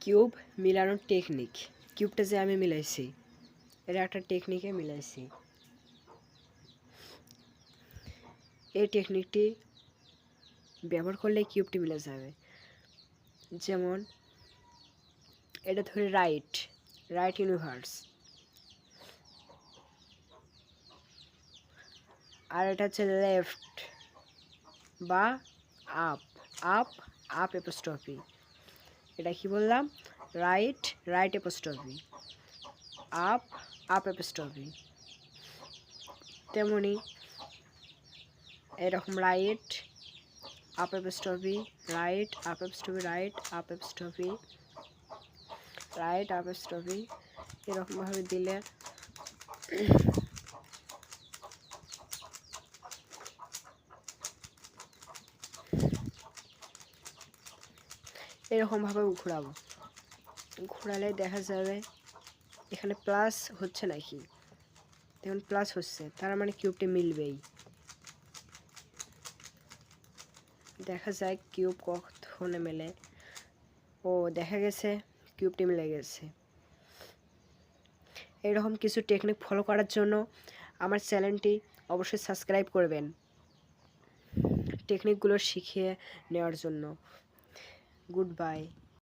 Cube মিলানোর technique. কিউবটা যে আমি মিলাইছি, এটা একটা টেকনিকে মিলাইছি। এই টেকনিকটি ব্যবহার করলে কিউবটি মিলে যাবে। যেমন, এটা ধরে রাইট রাইট ইউনিভার্স। আর এটা হচ্ছে লেফট বা আপ আপ আপ এপোস্ট্রফি। এটা কি বললাম? Right right apostrophe up up apostrophe তেমনি এরকম right up apostrophe right up apostrophe right up apostrophe right up apostrophe এরকমভাবে দিলে এরকমভাবে ঘোরাবো। ঘোরালে দেখা যাবে এখানে প্লাস হচ্ছে নাকি? দেখুন প্লাস হচ্ছে, তার মানে কিউবটি মিলবেই। দেখা যায় কিউব কখনো মেলে। ও, দেখা গেছে কিউবটি মিলে গেছে। এরকম কিছু টেকনিক ফলো করার জন্য আমার চ্যানেলটি অবশ্যই সাবস্ক্রাইব করবেন। টেকনিকগুলো শিখিয়ে নেওয়ার জন্য। Good bye